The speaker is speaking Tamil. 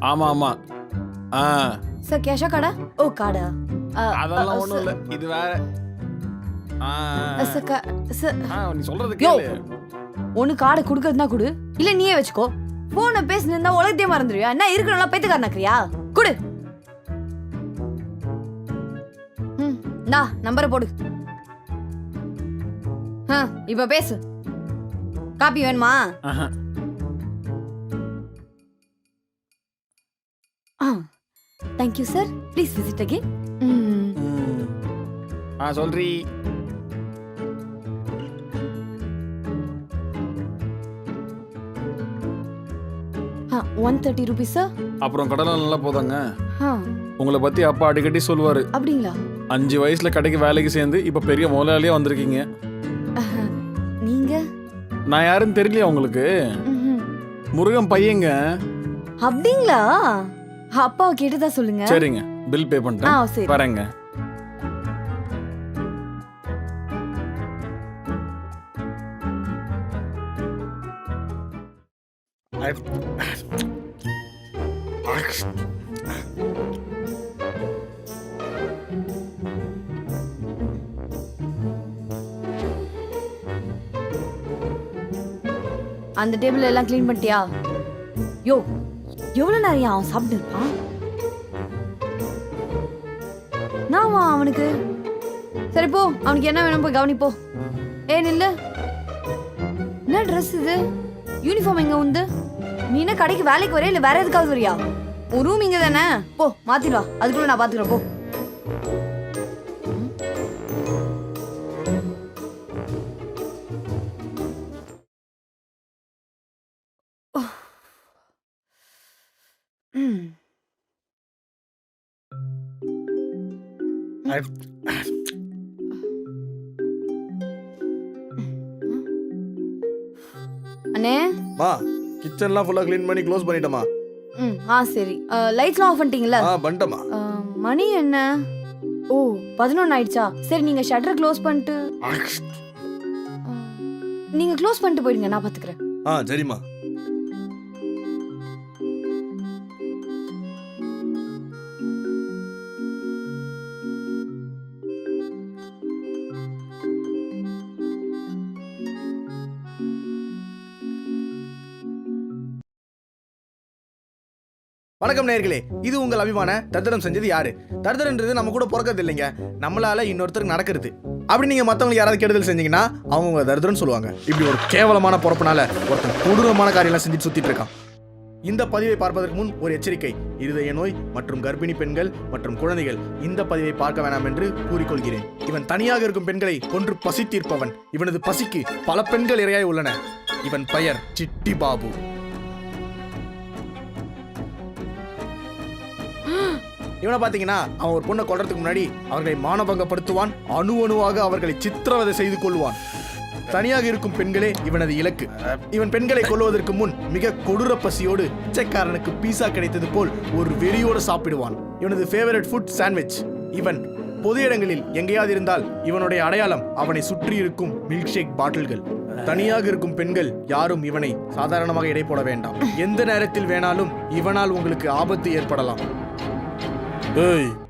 ஆமா ஆமா. ஆ. சார் கேஷா கார்டா ஓ கார்டா அதெல்லாம் ஒண்ணும் இல்ல. இது வேற. நீ சொல்றது. கேளு. ஒன்னு கார்டை கொடுக்கறதுனா கொடு. இல்ல நீயே வச்சுக்கோ. போன பேசினா உலகத்தையே மறந்துடுவியா என்ன இருக்கணும்லாம் பைத்துக்காரனாக்குறியா கொடு. ம் நம்பரை போடு. இப்ப பேசு. காப்பி வேணுமா? ஆஹா. ஆ thank you sir please visit again. ஆ சொல்றி. ஆ ஒன் தேர்ட்டி ருபீஸ் சார் அப்புறம் கடலை நல்லா போதாங்க. உங்களை பத்தி அப்பா அடிக்கடி சொல்லுவாரு. அப்படிங்களா? அஞ்சு வயசுல கடைக்கு வேலைக்கு சேர்ந்து இப்ப பெரிய முதலாளியா வந்திருக்கீங்க. நான் யாருன்னு தெரியலையா உங்களுக்கு. முருகன் பையங்க. அப்படிங்களா? அப்பாவை கேட்டுதா சொல்லுங்க. சரிங்க பில் பே ஆ பண்ணிட்டேன் சரி அந்த டேபிள் எல்லாம் க்ளீன் பண்ணிட்டியா? யோ எவ்வளவு நேரம் அவன் சாப்பிட்டு இருப்பான்? நாமா அவனுக்கு. சரி போ. அவனுக்கு என்ன வேணும் போய் கவனிப்போ. ஏ நில்ல. என்ன ட்ரெஸ் இது? யூனிஃபார்ம் எங்க உண்டு? நீ என்ன கடைக்கு வேலைக்கு வரையா இல்ல வேற எதுக்காவது வரியா? ஒரு ரூம் இங்க தானே போ மாத்திடுவா அதுக்குள்ள நான் பாத்துக்கிறேன் போ. அண்ணே? மா கிச்சன்லாம் ஃபுல்லா க்ளீன் பண்ணி க்ளோஸ் பண்ணிட்டோமா ம் ஆ சரி. லைட்ஸ்லாம் ஆஃப் பண்ணிட்டீங்களா? ஆ பண்ணிட்டோமா மணி என்ன? ஓ பதினொன்று ஆயிடுச்சா? சரி நீங்க ஷட்டர் க்ளோஸ் பண்ணிட்டு அஹ், நீங்க க்ளோஸ் பண்ணிட்டு போயிடுங்க நான் பாத்துக்கிறேன். ஆ சரிம்மா. வணக்கம் நேர்களே இது உங்கள் அபிமான தர்தரம் செஞ்சது யாரு? தர்தரன்றது நம்ம கூட பிறக்கிறது இல்லைங்க. நம்மளால இன்னொருத்தருக்கு நடக்கிறது. அப்படி நீங்க மத்தவங்களுக்கு யாராவது கெடுதல் செஞ்சீங்கன்னா அவங்க உங்களை தரித்திரம்னு சொல்லுவாங்க. இப்படி ஒரு கேவலமான பிறப்புனால ஒருத்தன் கொடூரமான காரியம்லாம் செஞ்சுட்டு சுத்திட்டு இருக்கான். இந்த பதிவை பார்ப்பதற்கு முன் ஒரு எச்சரிக்கை. இருதய நோய் மற்றும் கர்ப்பிணி பெண்கள் மற்றும் குழந்தைகள் இந்த பதிவை பார்க்க வேணாம் என்று கூறிக்கொள்கிறேன். இவன் தனியாக இருக்கும் பெண்களை கொன்று பசி தீர்ப்பவன் இவனது பசிக்கு பல பெண்கள் இரையாய் உள்ளன. இவன் பெயர் சிட்டி பாபு இவனை பார்த்தீங்கன்னா அவன் ஒரு பொண்ணை கொள்றதுக்கு முன்னாடி அவர்களை மானபங்கப்படுத்துவான் அணு அணுவாக அவர்களை சித்திரவதை செய்து கொள்வான். தனியாக இருக்கும் பெண்களே இவனது இலக்கு. இவன் பெண்களை கொல்வதற்கு முன் மிக கொடூர பசியோடு பிச்சைக்காரனுக்கு பீஸா கிடைத்தது போல் ஒரு வெறியோடு சாப்பிடுவான். இவனது ஃபேவரட் ஃபுட் சாண்ட்விச் இவன் பொது இடங்களில் எங்கேயாவது இருந்தால் இவனுடைய அடையாளம் அவனை சுற்றி இருக்கும் மில்க் ஷேக் பாட்டில்கள். தனியாக இருக்கும் பெண்கள் யாரும் இவனை சாதாரணமாக இடை போட வேண்டாம். எந்த நேரத்தில் வேணாலும் இவனால் உங்களுக்கு ஆபத்து ஏற்படலாம். Hey.